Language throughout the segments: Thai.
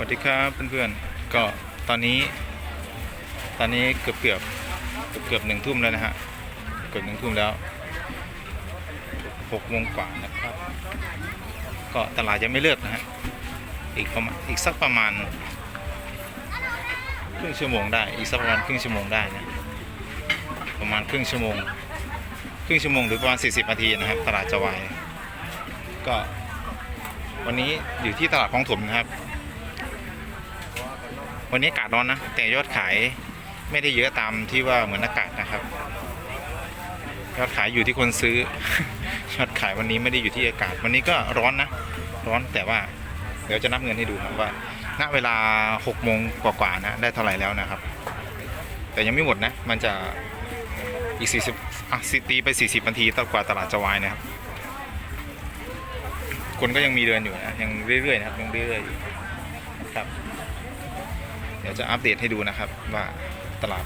วัสดีครับเพื่อนๆ ก็ตอนนี้ ตอนนี้เกือบเกือบเกือบเกือบหนึ่งทุ่มแล้วนะฮะ เกือบหนึ่งทุ่มแล้วหกโมงกว่านะครับ ก็ตลาดยังไม่เลิกนะฮะ อีกประมาณอีกสักประมาณครึ่งชั่วโมงได้ อีกสักประมาณครึ่งชั่วโมงได้นะ ประมาณครึ่งชั่วโมง ครึ่งชั่วโมงหรือประมาณ 40 นาทีนะครับ ตลาดจะวาย ก็วันนี้อยู่ที่ตลาดคลองถมนะครับ วันนี้อากาศร้อนนะ แต่ยอดขายไม่ได้เยอะตามที่ว่าเหมือนอากาศนะครับ ยอดขายอยู่ที่คนซื้อ ยอดขายวันนี้ไม่ได้อยู่ที่อากาศ วันนี้ก็ร้อนนะ ร้อนแต่ว่าเดี๋ยวจะนับเงินให้ดูครับว่า ณ เวลา6โมงกว่าๆนะ ได้เท่าไหร่แล้วนะครับ แต่ยังไม่หมดนะ มันจะอีก 40อะสิตีไป 40นาทีต่อกว่าตลาดจะวายนะครับ คนก็ยังมีเดินอยู่นะ ยังเรื่อยๆนะครับ ยังเรื่อยๆครับ ดี๋ยวจะอัปเดตให้ดูนะครับ ว่าตลาด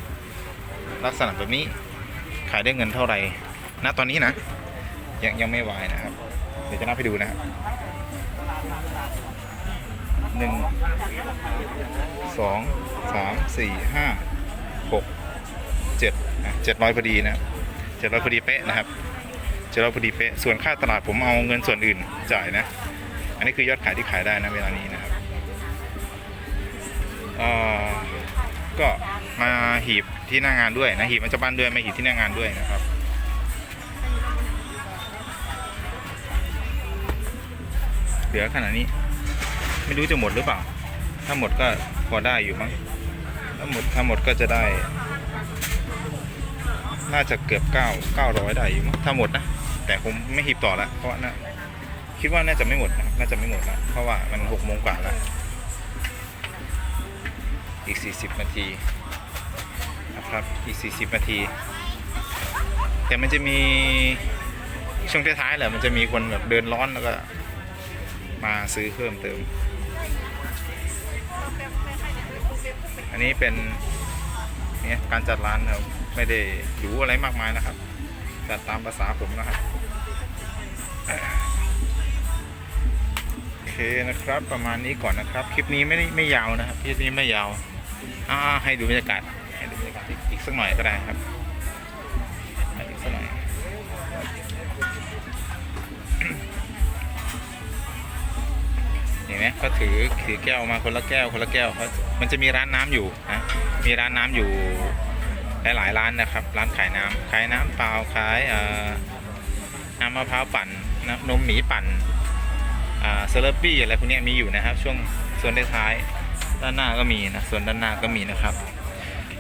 ลักษณะแบบนี้ขายได้เงินเท่าไหร่ณตอนนี้นะ ยังยังไม่วายนะครับ เดี๋ยวจะนับให้ดูนะครับหนึ่งสองสามสี่ห้าหกเจ็ดเจ็ดร้อยพอดีนะเจ็ดร้อยพอดีเป๊ะนะครับเจ็ดร้อยพอดีเป๊ะส่วนค่าตลาดผมเอาเงินส่วนอื่นจ่ายนะ อันนี้คือยอดขายที่ขายได้นะเวลานี้นะครับ ก็มาหีบที่หน้างานด้วยนะหีบมันจะบ้านด้วยมาหีบที่หน้างานด้วยนะครับเหลือขนาดนี้ ไม่รู้จะหมดหรือเปล่า ถ้าหมดก็พอได้อยู่มั้งถ้าหมดถ้าหมดก็จะได้ น่าจะเกือบเก้าเก้าร้อยได้อยู่มั้งถ้าหมดนะแต่ผมไม่หีบต่อละเพราะว่าน่าคิดว่าน่าจะไม่หมดนะน่าจะไม่หมดละเพราะว่ามันหกโมงกว่าแล้ว อีก 40 นาทีนะครับอีก 40 นาที แต่มันจะมีช่วงท้ายๆแหละมันจะมีคนแบบเดินร้อนแล้วก็ มาซื้อเพิ่มเติม อันนี้เป็นเนี่ยการจัดร้านครับไม่ได้หรูอะไรมากมายนะครับจัดตามภาษาผมนะครับโอเคนะครับประมาณนี้ก่อนนะครับ คลิปนี้ไม่ได้ไม่ยาวนะครับคลิปนี้ไม่ยาว อ่าให้ดูบรรยากาศให้ดูบรรยากาศอีกอีกสักหน่อยก็ได้ครับให้อีกสักหน่อยเห็นไหมเขาถือถือแก้วมาคนละแก้วคนละแก้วเขามันจะมีร้านน้ำอยู่นะมีร้านน้ำอยู่หลายๆร้านนะครับ ร้านขายน้ำขายน้ำเปล่าขายเอ่อน้ำมะพร้าวปั่นน้ำนมหมีปั่นอ่าเซเลบบี้อะไรพวกนี้มีอยู่นะครับ ช่วงส่วนท้าย ด้านหน้าก็มีนะส่วนด้านหน้าก็มีนะครับ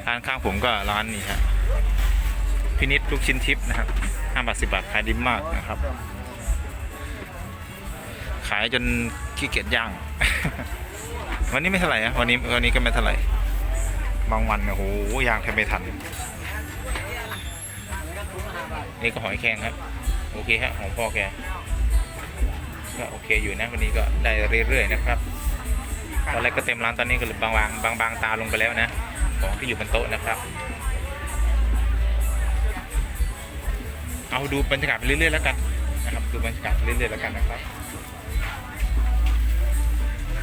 ร้านข้างผมก็ร้านนี้ครับพินิษลูกชิ้นทิพย์นะครับห้าบาทสิบบาทขายดีมากนะครับ ขายจนขี้เกียจย่าง วันนี้ไม่เท่าไหร่นะวันนี้วันนี้ก็ไม่เท่าไหร่บางวันเนี่ยโหย่างแทบไม่ทันนี่ก็หอยแครงครับ โอเคฮะของพ่อแกก็โอเคอยู่นะวันนี้ก็ได้เรื่อยๆนะครับ ตอนแรกก็เต็มร้านตอนนี้ก็เหลือบางๆบางๆตาลงไปแล้วนะของที่อยู่บนโต๊ะนะครับ เอาดูบรรยากาศไปเรื่อยๆแล้วกันนะครับดูบรรยากาศไปเรื่อยๆแล้วกันนะครับ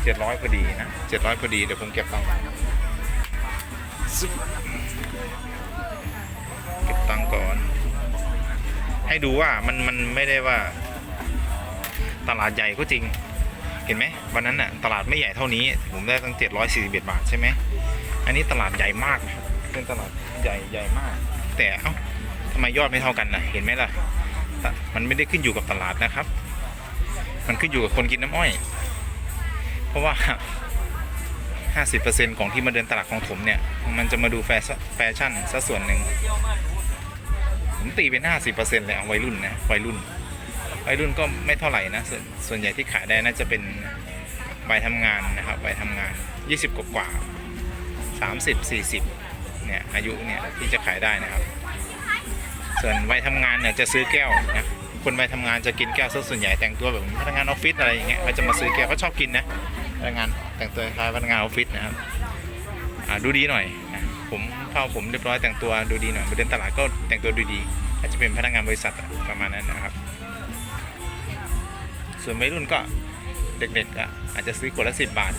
เจ็ดร้อยพอดีนะเจ็ดร้อยพอดีเดี๋ยวผมเก็บตังค์เก็บตังค์ก่อน ให้ดูว่ามันมันไม่ได้ว่าตลาดใหญ่ก็จริง เห็นไหมวันนั้นน่ะตลาดไม่ใหญ่เท่านี้ ผมได้ตั้งเจ็ดร้อยสี่สิบเอ็ดบาทใช่ไหมอันนี้ตลาดใหญ่มากเป็นตลาดใหญ่ใหญ่มาก แต่เอ้าทำไมยอดไม่เท่ากันนะเห็นไหมล่ะตะมันไม่ได้ขึ้นอยู่กับตลาดนะครับ มันขึ้นอยู่กับคนกินน้ำอ้อย เพราะว่า 50%ของที่มาเดินตลาดของผมเนี่ย มันจะมาดูแฟชั่นแฟชั่นซะส่วนหนึ่งผมตีเป็น 50%เลยเอาวัยรุ่นนะวัยรุ่น วัยรุ่นก็ไม่เท่าไหร่นะส่วนส่วนใหญ่ที่ขายได้น่าจะเป็นวัยทำงานนะครับวัยทำงาน 20 กว่ากว่า30 40เนี่ยอายุเนี่ยที่จะขายได้นะครับ ส่วนวัยทำงานเนี่ยจะซื้อแก้วนะคนวัยทำงานจะกินแก้วซะส่วนใหญ่แต่งตัวแบบพนักงานออฟฟิศอะไรอย่างเงี้ยเขาจะมาซื้อแก้วเขาชอบกินนะพนักงานแต่งตัวคล้ายพนักงานออฟฟิศนะครับดูดีหน่อยนะผมเข้าผมเรียบร้อยแต่งตัวดูดีหน่อยมาเดินตลาดก็แต่งตัวดูดีอาจจะเป็นพนักงานบริษัทประมาณนั้นนะครับ ส่วนวัยรุ่นก็เด็กๆก็อาจจะซื้อขวดละสิบบาท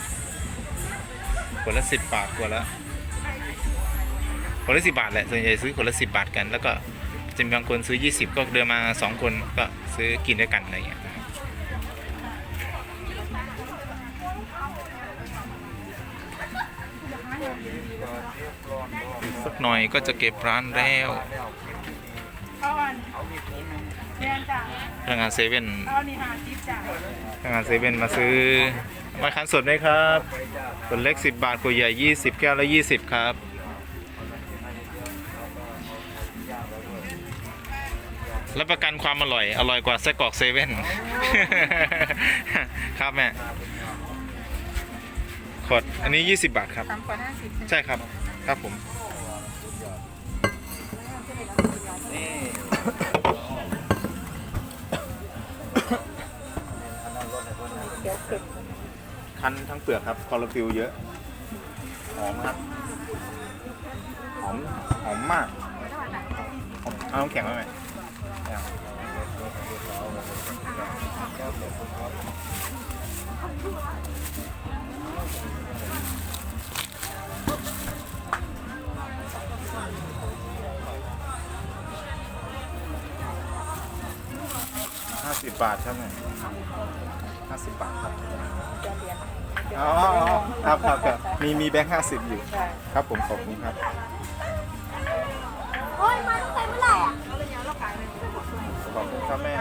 ขวดละสิบบาทขวดละขวดละสิบบาทแหละส่วนใหญ่ซื้อขวดละสิบบาทกัน แล้วก็จะมีบางคนซื้อยี่สิบก็เดินมาสองคนก็ซื้อกินด้วยกันอะไรอย่างเงี้ยสักหน่อยก็จะเก็บร้านแล้ว แดงจ้ะพนักงานเซเว่นเอานี่หาจิ๊บจ้ะพนักงานเซเว่นมาซื้อมาคันสดไหมครับขวดเล็ก 10 บาทขวดใหญ่ 20 แก้วละ 20 ครับรับประกันความอร่อย อร่อยกว่าไส้กรอกเซเว่น ครับแม่ ขวด อันนี้ 20 บาทครับ สามกว่าห้าสิบใช่ครับ ครับผมเคันทั้งเปลือกครับคอร์ฟิลเยอะหอมครับหอมหอมมากหอมเอาน้ำแข็งมาไหมห้าสิบบาทใช่ไหม ห้าสิบบาทครับจะเรียนอ๋อครับครับครับมีมีแบงค์ห้าสิบอยู่ใช่ครับผมขอบคุณครับ โอ้ยมาตั้งแต่เมื่อไหร่อะขอบคุณครับแม่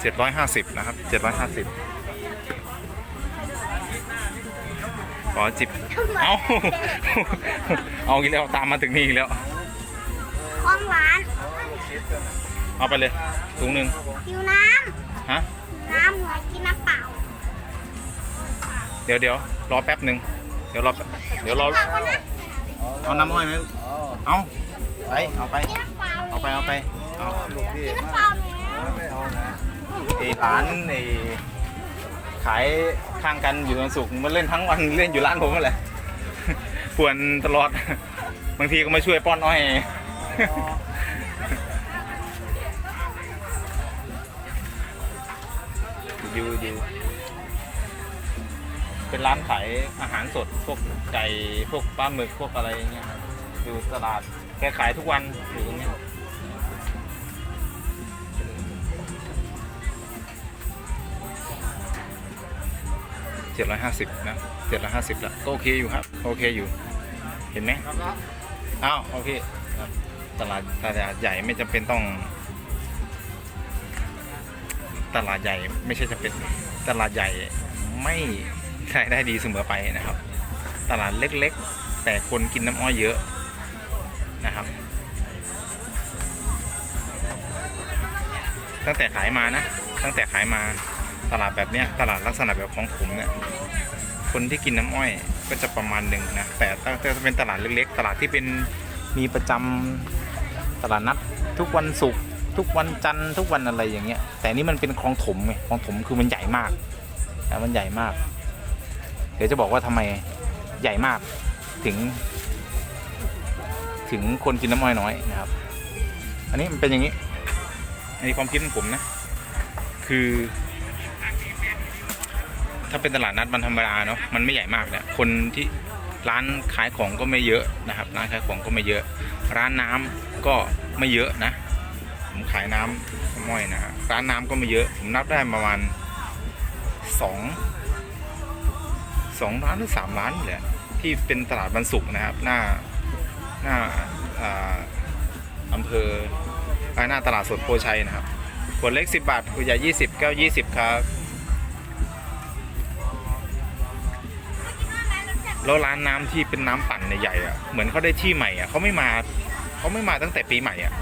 เจ็ดร้อยห้าสิบนะครับเจ็ดร้อยห้าสิบขอจิบ เอา เอาอีกแล้ว ตามมาถึงนี่อีกแล้ว ของหวานเอาไปเลยถุงหนึ่งหิวน้ฮะำน้ำหนูกินน้ำเปล่าเดี๋ยวเดี๋ยวรอแป๊บหนึ่งเดี๋ยวรอแป๊บเดี๋ยวรอเปล่าก่อนนะเอาน้ำอ้อยไหมเอาไปเอาไป กินน้ำเปล่าเอาไปเอาไปเอากินน้ำเปล่าเนี่ยไอ้ร้านไอ้ขายข้างกันอยู่ตอนสุกร์มันเล่นทั้งวันเล่นอยู่ร้านผมนั่นแหละ ป่วนตลอด บางทีก็มาช่วยป้อนอ้อยอ ยู่อยู่เป็นร้านขายอาหารสดพวกไก่พวกปลาหมึกพวกอะไรอย่างเงี้ยครับอยู่ตลาดแกขายทุกวันอยู่ตรงเนี้ยเจ็ดร้อยห้าสิบนะเจ็ดร้อยห้าสิบแล้วก็โอเคอยู่ครับ โอเคอยู่ เห็นไหมอ้าวโอเคครับ ตลาดตลาดใหญ่ไม่จำเป็นต้อง ตลาดใหญ่ไม่ใช่จะเป็นตลาดใหญ่ไม่รายได้ดีเสมอไปนะครับ ตลาดเล็กๆ แต่คนกินน้ำอ้อยเยอะนะครับ ตั้งแต่ขายมานะ ตั้งแต่ขายมาตลาดแบบเนี้ยตลาดลักษณะแบบของผมเนี่ยคนที่กินน้ำอ้อยก็จะประมาณหนึ่งนะแต่ถ้าถ้าเป็นตลาดเล็กๆ ตลาดที่เป็น มีประจำตลาดนัดทุกวันศุกร์ทุกวันจันทร์ทุกวันอะไรอย่างเงี้ย แต่นี่มันเป็นคลองถมไงคลองถมคือมันใหญ่มากนะมันใหญ่มาก เดี๋ยวจะบอกว่าทำไมใหญ่มากถึง ถึงคนกินน้ำอ้อยน้อยนะครับ อันนี้มันเป็นอย่างนี้อันนี้ความคิดของผมนะ คือ ถ้าเป็นตลาดนัดมันธรรมดาเนาะมันไม่ใหญ่มากเนี่ยคนที่ ร้านขายของก็ไม่เยอะนะครับ ร้านขายของก็ไม่เยอะ ร้านน้ำก็ไม่เยอะนะ ผมขายน้ำน้ำม้อยนะร้านน้ำก็ไม่เยอะ ผมนับได้ประมาณสองสองร้านหรือสามร้านแหละที่เป็นตลาดบรรสุกร์นะครับ หน้าหน้าอ่าอำเภอหน้าตลาดสดโพชัยนะครับขวดเล็ก 10 บาทขวดใหญ่ 20 แก้ว 20 ครับ แล้วร้านน้ำที่เป็นน้ำปั่นใหญ่ๆอะเหมือนเขาได้ที่ใหม่อะเขาไม่มาเขาไม่มาตั้งแต่ปีใหม่อะ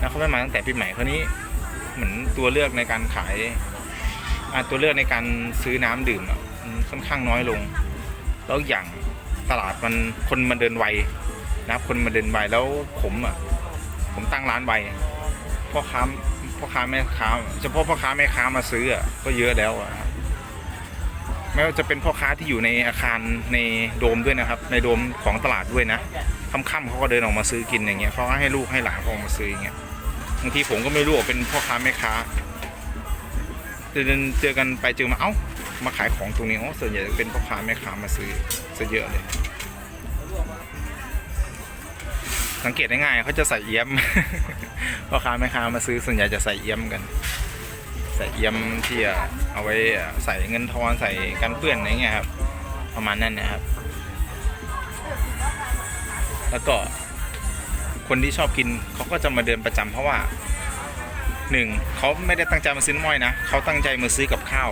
นะเขาไม่มาตั้งแต่ปีใหม่คราวนี้เหมือนตัวเลือกในการขายอะตัวเลือกในการซื้อน้ำดื่มอะค่อนข้างน้อยลง แล้วอย่างตลาดมันคนมันเดินไวนะครับคนมันเดินไวแล้วผมอะผมตั้งร้านไวพ่อค้าพ่อค้าแม่ค้าเฉพาะพ่อค้าแม่ค้ามาซื้ออะก็เยอะแล้วอะ ไม่ว่าจะเป็นพ่อค้าที่อยู่ในอาคารในโดมด้วยนะครับ ในโดมของตลาดด้วยนะค่ำๆเขาก็เดินออกมาซื้อกินอย่างเงี้ยเขาก็ให้ลูกให้หลานเขาออกมาซื้ออย่างเงี้ยบางทีผมก็ไม่รู้ว่าเป็นพ่อค้าแม่ค้าเดินเจอกันไปเจอมาเอ้ามาขายของตรงนี้อ๋อส่วนใหญ่จะเป็นพ่อค้าแม่ค้ามาซื้อซะเยอะเลย สังเกตได้ง่ายเขาจะใส่เอี้ยมพ่อค้าแม่ค้ามาซื้อส่วนใหญ่จะใส่เอี้ยมกัน ใส่เอี้ยมที่เอาไว้ใส่เงินทอนใส่กันเปื้อนอะไรเงี้ยครับ ประมาณนั้นนะครับ แล้วก็คนที่ชอบกินเขาก็จะมาเดินประจำเพราะว่าหนึ่งเขาไม่ได้ตั้งใจมาซื้อม้อยนะเขาตั้งใจมาซื้อกับข้าว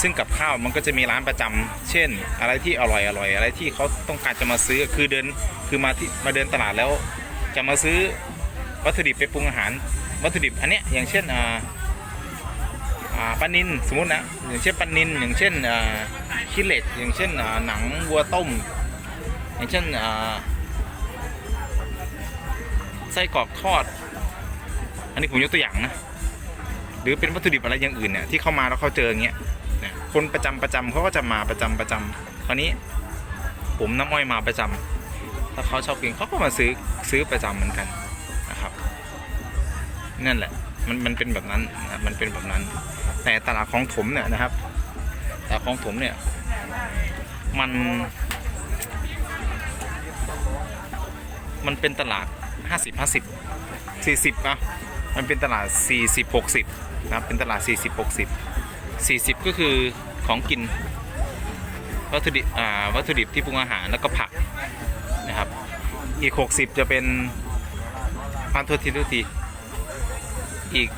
ซึ่งกับข้าวมันก็จะมีร้านประจำเช่น อะไรที่อร่อยอร่อยอะไรที่เขาต้องการจะมาซื้อคือเดินคือมาที่มาเดินตลาดแล้ว จะมาซื้อวัตถุดิบไปปรุงอาหารวัตถุดิบอันเนี้ยอย่างเช่นอ่า ปลานินสมมตินะอย่างเช่นปลานินอย่างเช่นขี้เหล็กอย่างเช่นหนังวัวต้ม อย่างเช่นไส้กรอกทอด อันนี้ผมยกตัวอย่างนะหรือเป็นวัตถุดิบอะไรอย่างอื่นเนี่ยที่เข้ามาแล้วเขาเจออย่างเงี้ยคนประจำประจำเขาก็จะมาประจำประจำคราวนี้ผมน้ำอ้อยมาประจำถ้าเขาชอบกินเขาก็มาซื้อซื้อประจำเหมือนกันนะครับ นั่นแหละ มันมันเป็นแบบนั้นนะครับมันเป็นแบบนั้น แต่ตลาดของถมเนี่ยนะครับตลาดของถมเนี่ยมันมันเป็นตลาด 50 50 40นะมันเป็นตลาด 40 60นะครับเป็นตลาด 40 60 40 ก็คือของกิน วัตถุดิบอ่าวัตถุดิบที่ปรุงอาหารแล้วก็ผักนะครับ อีก 60 จะเป็นพันทษทีทุที อีก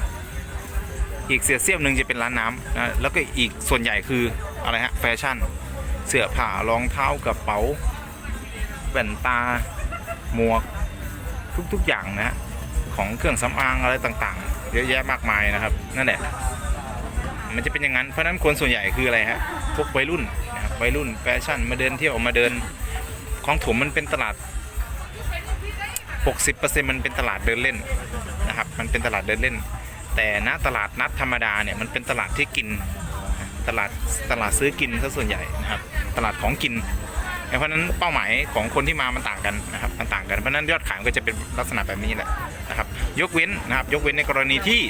อีกเสียเสี้ยมหนึ่งจะเป็นร้านน้ำนะแล้วก็อีกส่วนใหญ่คืออะไรฮะแฟชั่น เสื้อผ้ารองเท้ากระเป๋าแว่นตาหมวกทุกๆอย่างนะฮะของเครื่องสำอางอะไรต่างๆ เยอะแยะมากมายนะครับ นั่นแหละ มันจะเป็นอย่างนั้น เพราะนั้นคนส่วนใหญ่คืออะไรฮะ พวกวัยรุ่นนะครับวัยรุ่นแฟชั่นมาเดินเที่ยวมาเดิน ของถมมันเป็นตลาด 60%มันเป็นตลาดเดินเล่น เป็นตลาดเดินเล่น แต่ณตลาดนัดธรรมดาเนี่ยมันเป็นตลาดที่กินตลาดตลาดซื้อกินซะส่วนใหญ่นะครับตลาดของกิน เพราะนั้นเป้าหมายของคนที่มามันต่างกันนะครับมันต่างกันเพราะนั้นยอดขายมันก็จะเป็นลักษณะแบบนี้แหละนะครับยกเว้นนะครับยกเว้นในกรณีที่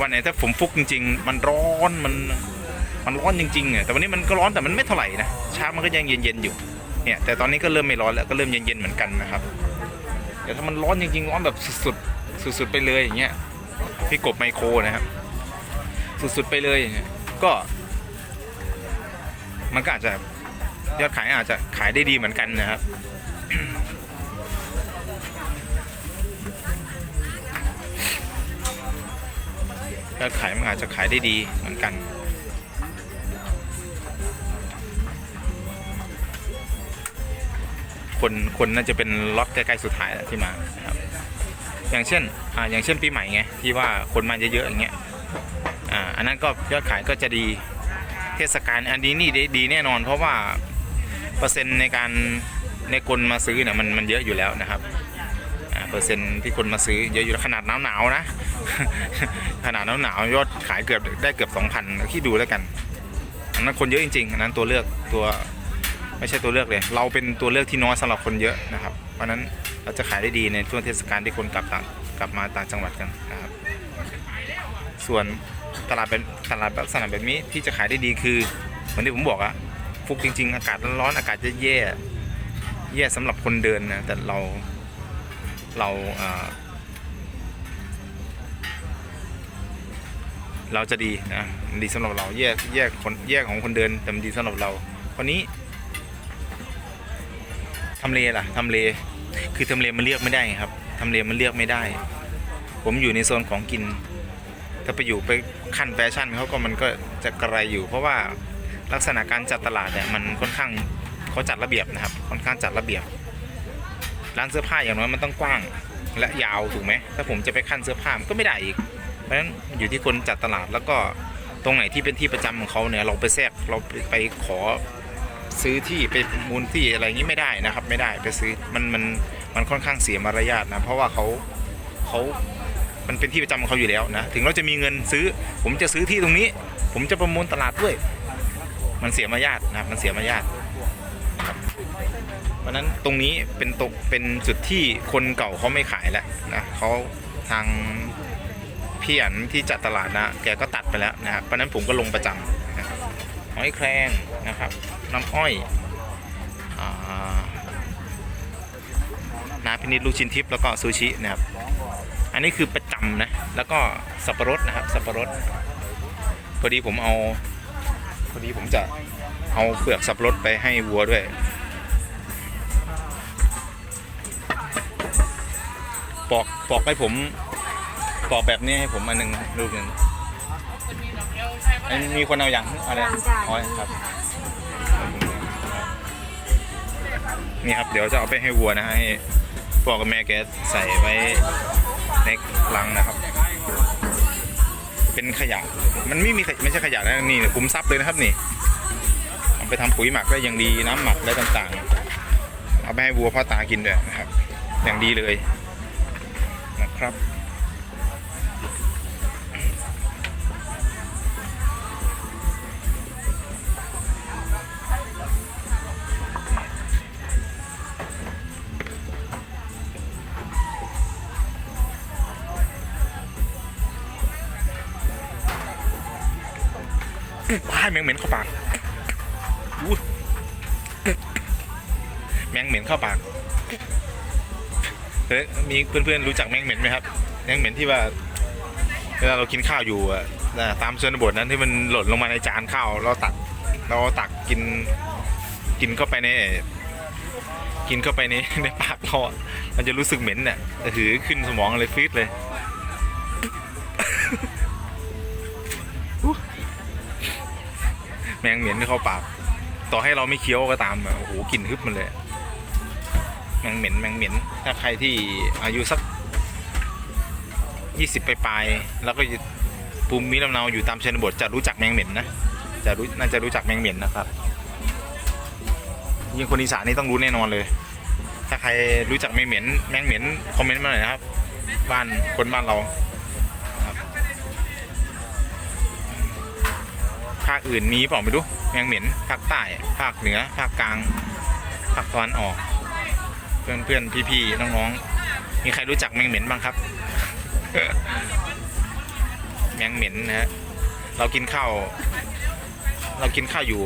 วันไหนถ้าผมฟุกจริง ๆ มันร้อนมันมันร้อนจริงๆอะแต่วันนี้มันก็ร้อนแต่มันไม่เท่าไหร่นะเช้ามันก็ยังเย็นๆอยู่เนี่ยแต่ตอนนี้ก็เริ่มไม่ร้อนแล้วก็เริ่มเย็นๆเหมือนกันนะครับแต่ถ้ามันร้อนจริงๆร้อนแบบสุดๆ สุดๆไปเลยอย่างเงี้ยพี่กบไมโครนะครับ สุดๆไปเลยอย่างเงี้ยก็ มันก็อาจจะยอดขายอาจจะขายได้ดีเหมือนกันนะครับยอดขายมันอาจจะขายได้ดีเหมือนกันคนคนน่าจะเป็นล็อตใกล้ๆสุดท้ายแล้วที่มานะครับ อย่างเช่นอ่าอย่างเช่นปีใหม่ไงที่ว่าคนมาเยอะๆอย่างเงี้ยอ่าอันนั้นก็ยอดขายก็จะดีเทศกาลอันนี้นี่ดีแน่นอน เพราะว่าเปอร์เซ็นต์ในการในคนมาซื้อเนี่ยมันมันเยอะอยู่แล้วนะครับเปอร์เซ็นต์ที่คนมาซื้อเยอะอยู่ขนาดหนาวหนาวนะ ขนาดหนาวหนาวยอดขายเกือบได้เกือบสองพันคิดดูแล้วกันอันนั้นคนเยอะจริงๆอันนั้นตัวเลือกตัวไม่ใช่ตัวเลือกเลย เราเป็นตัวเลือกที่น้อยสำหรับคนเยอะนะครับ เพราะนั้น เราจะขายได้ดีในช่วงเทศกาลที่คนกลับต่างกลับมาต่างจังหวัดกันนะครับ ส่วนตลาดเป็นตลาดลักษณะแบบนี้ที่จะขายได้ดีคือเหมือนที่ผมบอกอะฟุกจริง ๆ อากาศร้อนๆอากาศจะแย่แย่สำหรับคนเดินนะแต่เราเราเราจะดีนะดีสำหรับเราแย่แย่คนแย่ของคนเดินแต่มันดีสำหรับเราคนนี้ทำเลล่ะทำเล คือทำเลมันเลือกไม่ได้ครับทำเลมันเลือกไม่ได้ ผมอยู่ในโซนของกิน ถ้าไปอยู่ไปขั้นแฟชั่นเขาก็มันก็จะกระไรอยู่ เพราะว่าลักษณะการจัดตลาดเนี่ยมันค่อนข้างเขาจัดระเบียบนะครับ ค่อนข้างจัดระเบียบ ร้านเสื้อผ้าอย่างน้อยมันต้องกว้างและยาวถูกไหมถ้าผมจะไปขั้นเสื้อผ้ามันก็ไม่ได้อีก เพราะฉะนั้นอยู่ที่คนจัดตลาดแล้วก็ตรงไหนที่เป็นที่ประจำของเขาเนี่ยเราไปแทรกเราไปขอ ซื้อที่ไปมูลที่อะไรอย่างนี้ไม่ได้นะครับ ไม่ได้ไปซื้อมันมันมันค่อนข้างเสียมารยาทนะเพราะว่าเขาเขามันเป็นที่ประจำของเขาอยู่แล้วนะถึงเราจะมีเงินซื้อ ผมจะซื้อที่ตรงนี้ ผมจะประมูลตลาดด้วย มันเสียมารยาทนะครับมันเสียมารยาทครับเพราะนั้นตรงนี้เป็นตกเป็นจุดที่คนเก่าเขาไม่ขายแล้วนะเขาทางพี่อันที่จัดตลาดนะ แกก็ตัดไปแล้วนะครับเพราะนั้นผมก็ลงประจำ หอยแครงนะครับน้ำอ้อยอน้ำพินิจลูกชิ้นทิพย์แล้วก็ซูชินะครับอันนี้คือประจำนะแล้วก็สับปะรดนะครับสับปะรดพอดีผมเอาพอดีผมจะเอาเปลือกสับปะรดไปให้วัวด้วยปอกปอกให้ผมปอกแบบนี้ให้ผมอันหนึ่งลูกหนึ่ง มีคนเอาอย่างอะไรอ๋อครับนี่ครับเดี๋ยวจะเอาไปให้วัวนะให้พ่อกับแม่แกใส่ไว้ในลังนะครับ เป็นขยะ มันไม่มีขยไม่ใช่ขยะนะนี่คุ้มทรัพย์เลยนะครับนี่เอาไปทำปุ๋ยหมักได้อย่างดีน้ำหมักได้ต่างๆ เอาไปให้วัวพ่อตากินด้วยนะครับ อย่างดีเลยนะครับ ว้ายแมงเหม็นเข้าปากอู้แมงเหม็นเข้าปากเฮ้ยมีเพื่อนๆรู้จักแมงเหม็นไหมครับ แมงเหม็นที่ว่าเวลาเรากินข้าวอยู่อะตามชนบทนั้นที่มันหล่นลงมาในจานข้าวเราตัก เราตักกินกินเข้าไปในกินเข้าไปในในปากเรามันจะรู้สึกเหม็นเนี่ยถือขึ้นสมองเลยฟีดเลย มงเหม็นเข้าปากต่อให้เราไม่เคี้ยวก็ตามโอ้โหกลิ่นฮึบมันเลยแมงเหม็นแมงเหม็นถ้าใครที่อายุสักยี่สิบปลายๆแล้วก็ภูมิลำเนาอยู่ตามชนบทจะรู้จักแมงเหม็นนะจะรู้น่าจะรู้จักแมงเหม็นนะครับยิ่งคนอีสานนี่ต้องรู้แน่นอนเลย ถ้าใครรู้จักแมงเหม็นแมงเหม็นคอมเมนต์มาหน่อยนะครับ บ้านคนบ้านเรา ภาคอื่นมีเปล่าไม่รู้แมงเหม็นภาคใต้ภาคเหนือภาคกลางภาคตะวันออก เพื่อนเพื่อนพี่พี่ๆน้องๆมีใครรู้จักแมงเหม็นบ้างครับ แมงเหม็นนะฮะเรากินข้าวเรากินข้าวอยู่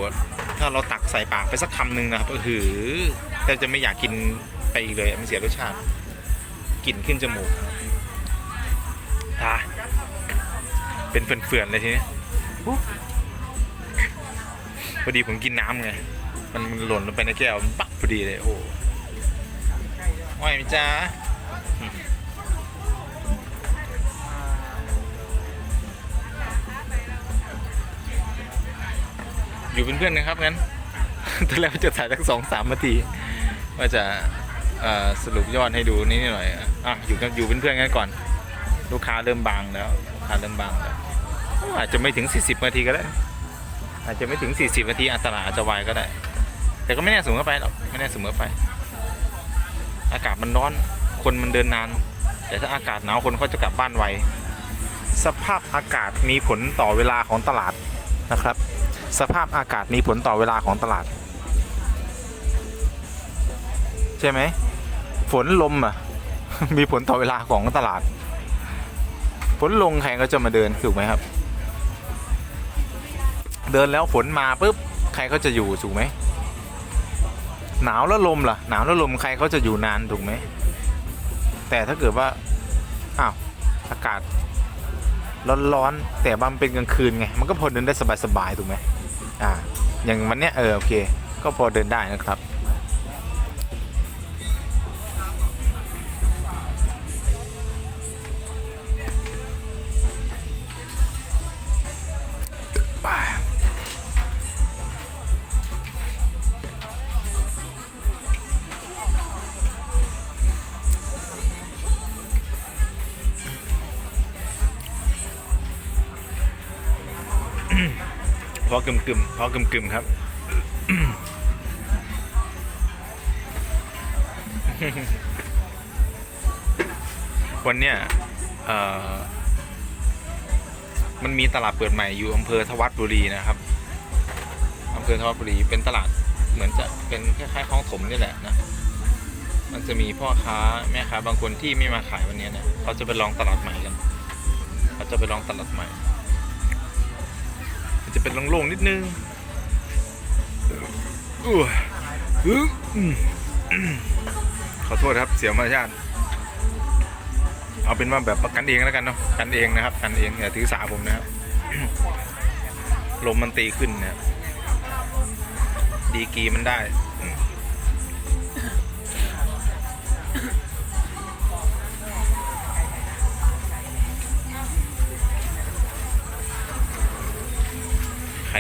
ถ้าเราตักใส่ปากไปสักคำหนึ่งนะครับก็คือแทบจะไม่อยากกินไปอีกเลยมันเสียรสชาติกลิ่นขึ้นจมูกตาเป็นเฟื่อนๆเลยทีนี้ พอดีผมกินน้ำไงมันมันหล่นลงไปในแก้วมันปักพอดีเลย โอ้โหไหวไหมจ๊ะอยู่เป็นเพื่อนนะครับงั้นตอนแรกว่าจะถ่ายสักสองสามนาทีว่าจะสรุปยอดให้ดูนิดหน่อย อะ อยู่กันอยู่เป็นเพื่อนกันก่อน ลูกค้าเริ่มบางแล้วลูกค้าเริ่มบางแล้ว อาจจะไม่ถึง 40นาทีก็ได้ อาจจะไม่ถึง 40นาทีอันตรายอาจจะวายก็ได้ แต่ก็ไม่แน่เสมอไปหรอกไม่แน่เสมอไป อากาศมันร้อนคนมันเดินนาน แต่ถ้าอากาศหนาวคนก็จะกลับบ้านไวสภาพอากาศมีผลต่อเวลาของตลาดนะครับ สภาพอากาศมีผลต่อเวลาของตลาด ใช่ไหมฝนลมอะมีผลต่อเวลาของตลาด ฝนลงใครก็จะมาเดินถูกไหมครับ เดินแล้วฝนมาปุ๊บใครเขาจะอยู่ถูกไหมหนาวแล้วลมล่ะหนาวแล้วลมใครเขาจะอยู่นานถูกไหมแต่ถ้าเกิดว่าอ้าวอากาศร้อนๆแต่บามันเป็นกลางคืนไงมันก็พอเดินได้สบายๆถูกไหมอ่าอย่างวันเนี้ยเออโอเค ก็พอเดินได้นะครับ กึมกึมพอกึมกึมครับวันเนี้ยมันมีตลาดเปิดใหม่อยู่อำเภอทวัดบุรีนะครับอำเภอทวัดบุรีเป็นตลาดเหมือนจะเป็นคล้ายๆคลองถมนี่แหละนะ มันจะมีพ่อค้าแม่ค้าบางคนที่ไม่มาขายวันเนี้ยเนี่ยเขาจะไปลองตลาดใหม่กัน เขาจะไปลองตลาดใหม่ มันจะเป็นโล่งๆนิดนึงอู้หูอืมอืมขอโทษครับ เสียมารยาทเอาเป็นว่าแบบกันเองแล้วกันเนาะกันเองนะครับ กันเองอย่าถือสาผมนะครับลมมันตีขึ้นนะครับดีกรีมันได้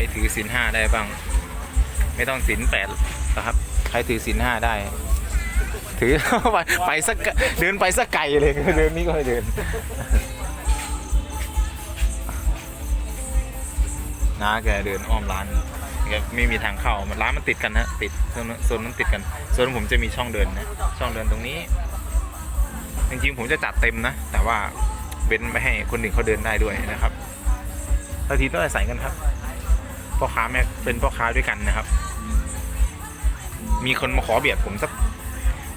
รถือศีลห้าได้บ้าง ไม่ต้องศีลแปดนะครับ ใครถือศีลห้าได้ ถือไปไปสักไกลเดินไปสักไกลเลยเดินนี่ก็ไม่เดินน้าแกเดินอ้อมร้านแกไม่มีทางเข้าร้านมันติดกันนะติดโซนนั้นติดกันโซนผมจะมีช่องเดินนะช่องเดินตรงนี้ จริงๆผมจะจัดเต็มนะ แต่ว่าเว้นไม่ให้คนอื่นเขาเดินได้ด้วยนะครับบาทีต้องอาศัยกันครับ พ่อค้าแม่เป็นพ่อค้าด้วยกันนะครับ มีคนมาขอเบียดผมสัก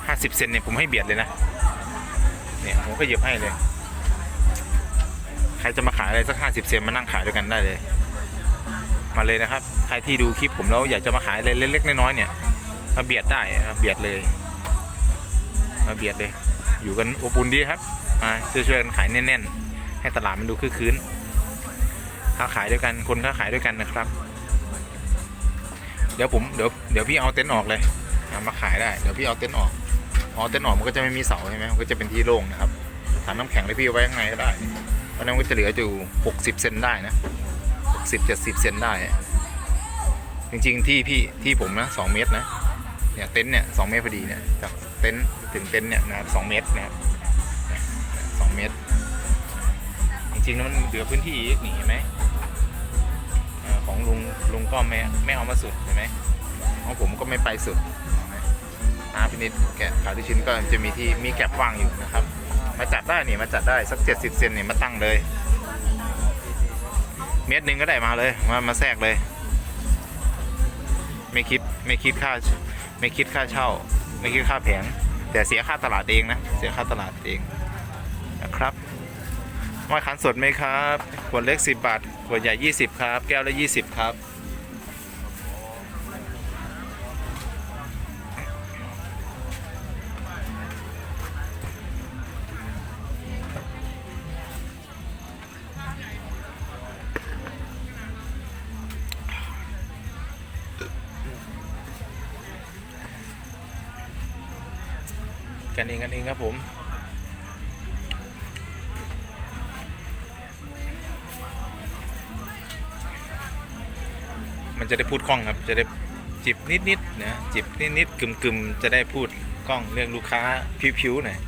ห้าสิบเซนเนี่ยผมให้เบียดเลยนะ เนี่ยผมก็หยียบให้เลย ใครจะมาขายอะไรสักห้าสิบเซนมานั่งขายด้วยกันได้เลย มาเลยนะครับ ใครที่ดูคลิปผมแล้วอยากจะมาขายอะไรเล็กๆน้อยๆเนี่ยมาเบียดได้ครับเบียดเลยมาเบียดเลย อยู่กันอบอุ่นดีครับมาช่วยๆกันขายแน่นๆ ให้ตลาดมันดูคึกคืนค้าขายด้วยกันคนค้าขายด้วยกันนะครับ เดี๋ยวผมเดี๋ยวเดี๋ยวพี่เอาเต็นท์ออกเลยมาขายได้เดี๋ยวพี่เอาเต็นท์ออกเอาเต็นท์ออกมันก็จะไม่มีเสาใช่ไหมมันก็จะเป็นที่โล่งนะครับถังน้ำแข็งเลยพี่เอาไว้ข้างในก็ได้เพราะนั้นมันก็จะเหลืออยู่ 60 เซนได้นะสิบเจ็ดสิบเซนได้ จริงๆที่พี่ที่ผมนะสองเมตรนะเนี่ยเต็นท์เนี่ยสองเมตรพอดีเนี่ยจากเต็นท์ถึงเต็นท์เนี่ยนะครับสองเมตรนะครับเนี่ยสองเมตร จริงๆแล้วมันเหลือพื้นที่อีกนี่เห็นไหม ของลุงลุงก็ไม่ไม่เอามาสุดเห็นไหมของผมก็ไม่ไปสุดนไหมอาพินิดแกะขาดิชิ้นก็จะมีที่มีแก็บว่างอยู่นะครับ มาจัดได้นี่มาจัดได้สักเจ็ดสิบเซนนี่มาตั้งเลย เม็ดหนึ่งก็ได้มาเลยมามาแทรกเลย ไม่คิดไม่คิดค่าไม่คิดค่าเช่า ไม่คิดค่าแผงแต่เสียค่าตลาดเองนะ เสียค่าตลาดเองนะครับ มาขันสดไหมครับขวดเล็ก 10 บาทขวดใหญ่ 20 ครับ แก้วละ 20 ครับกันเองกันเองครับผม มันจะได้พูดคล่องครับ จะได้จิบนิดๆนะจิบนิดๆกึมๆจะได้พูดคล่องเรื่องลูกค้าผิวๆหน่อย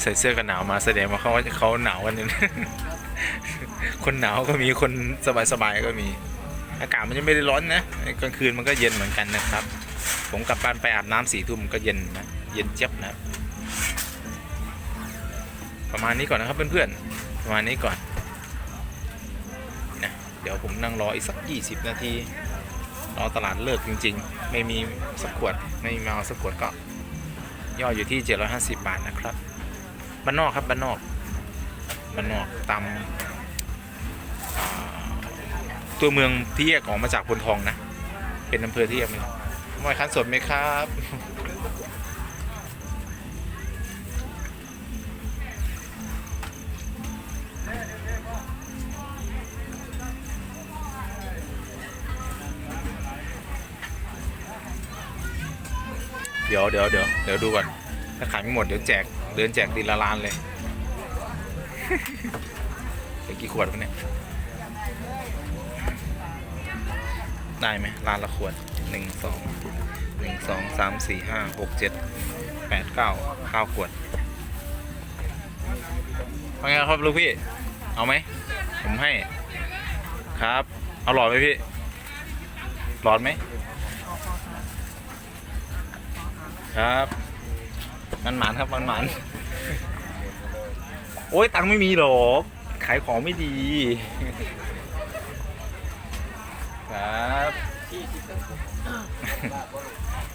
ใส่เสื้อกันหนาวมาแสดงว่าเขาเขาหนาวกันนี่คนหนาวก็มีคนสบายๆก็มี อากาศมันยังไม่ได้ร้อนนะกลางคืนมันก็เย็นเหมือนกันนะครับ ผมกลับบ้านไปอาบน้ำสี่ทุ่มก็เย็นนะเย็นเจี๊ยบนะประมาณนี้ก่อนนะครับเพื่อนๆประมาณนี้ก่อนนะเดี๋ยวผมนั่งรออีกสัก 20 นาทีรอตลาดเลิกจริง ๆ ไม่มีสักขวดไม่มีมาเอาสักขวดก็ย่ออยู่ที่ 750 บาทนะครับบ้านนอกครับบ้านนอกบ้านนอกตาม ตัวเมืองที่แยกออกมาจากพลทองนะ เป็นอำเภอที่แยกมาหมอยคันสดไหมครับ เดี๋ยวเดี๋ยวเดี๋ยวเดี๋ยวดูก่อน ถ้าขายไม่หมดเดี๋ยวแจก เดินแจกตีละล้านเลยเหลือกี่ขวดวะเนี่ย ได้ไหมร้านละขวดหนึ่งสองหนึ่งสองสามสี่ห้าหกเจ็ดแปดเก้าเก้าขวดว่าไงครับลูกพี่ เอาไหม ผมให้ ครับ เอาหลอดไหมพี่หลอดไหมครับมันหมานครับมันหมานโอ้ยตังค์ไม่มีหรอกขายของไม่ดี ครับ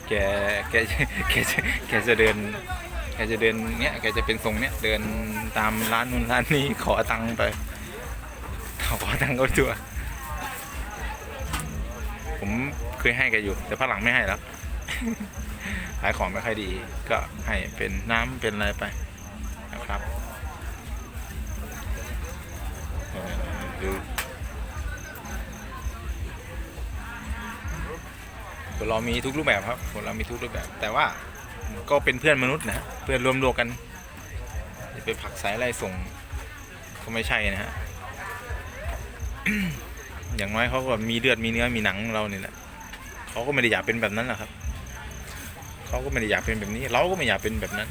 แกแกแกจะแกจะเดินแกจะเดินเนี้ยแกจะเป็นทรงเนี้ยเดินตามร้านนู้นร้านนี้ขอตังค์ไปขอตังค์ก็ตัวผมเคยให้แกอยู่ แต่พักหลังไม่ให้แล้วขายของไม่ค่อยดีก็ให้เป็นน้ำเป็นอะไรไปนะครับดู คนเรามีทุกรูปแบบครับคนเรามีทุกรูปแบบ แต่ว่าก็เป็นเพื่อนมนุษย์นะเพื่อนรวมโลกกันจะไปผลักสายไล่ส่งก็ไม่ใช่นะฮะอย่างน้อยเขาก็มีเลือดมีเนื้อมีหนังเราเนี่ยแหละเขาก็ไม่ได้อยากเป็นแบบนั้นหรอกครับเขาก็ไม่ได้อยากเป็นแบบนี้ เราก็ไม่อยากเป็นแบบนั้น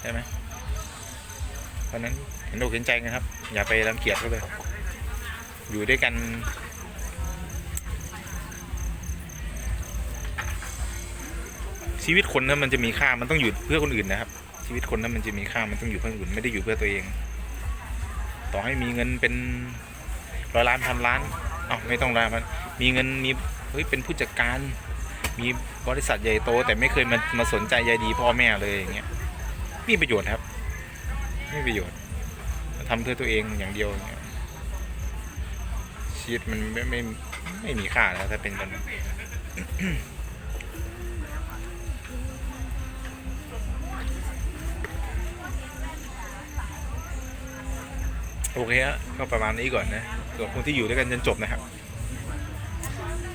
ใช่ไหมเพราะฉะนั้นเห็นอกเห็นใจกันครับ อย่าไปรังเกียจเขาเลยอยู่ด้วยกัน ชีวิตคนนั้นมันจะมีค่ามันต้องอยู่เพื่อคนอื่นนะครับ ชีวิตคนนั้นมันจะมีค่ามันต้องอยู่เพื่อคนอื่นไม่ได้อยู่เพื่อตัวเอง ต่อให้มีเงินเป็นร้อยล้านพันล้านเอ้าไม่ต้องล้านพันมีเงินมีเฮ้ยเป็นผู้จัดการ มีบริษัทใหญ่โต แต่ไม่เคยมามาสนใจใยดีพ่อแม่เลยอย่างเงี้ยมีประโยชน์ครับไม่ีประโยชน์ทำเพื่อตัวเองอย่างเดียวอย่างเงี้ยชีวิตมันไม่ไม่ไม่มีค่าแล้วถ้าเป็นแบบนั้น โอเคฮะก็ประมาณนี้ก่อนนะส่วนคนที่อยู่ด้วยกันจนจบนะครับ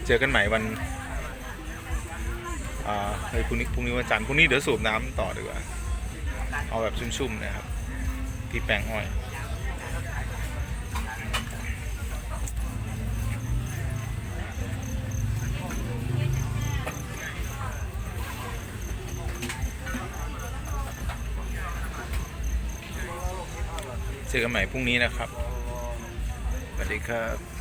เจอกันใหม่วันอ่าเฮ้ยพรุ่งนี้พรุ่งนี้วันจันทร์พรุ่งนี้เดี๋ยวสูบน้ำต่อดีกว่า เอาแบบชุ่มๆนะครับ ที่แปลงอ้อย จอกันใหม่พรุ่งนี้นะครับสวัสดีครับ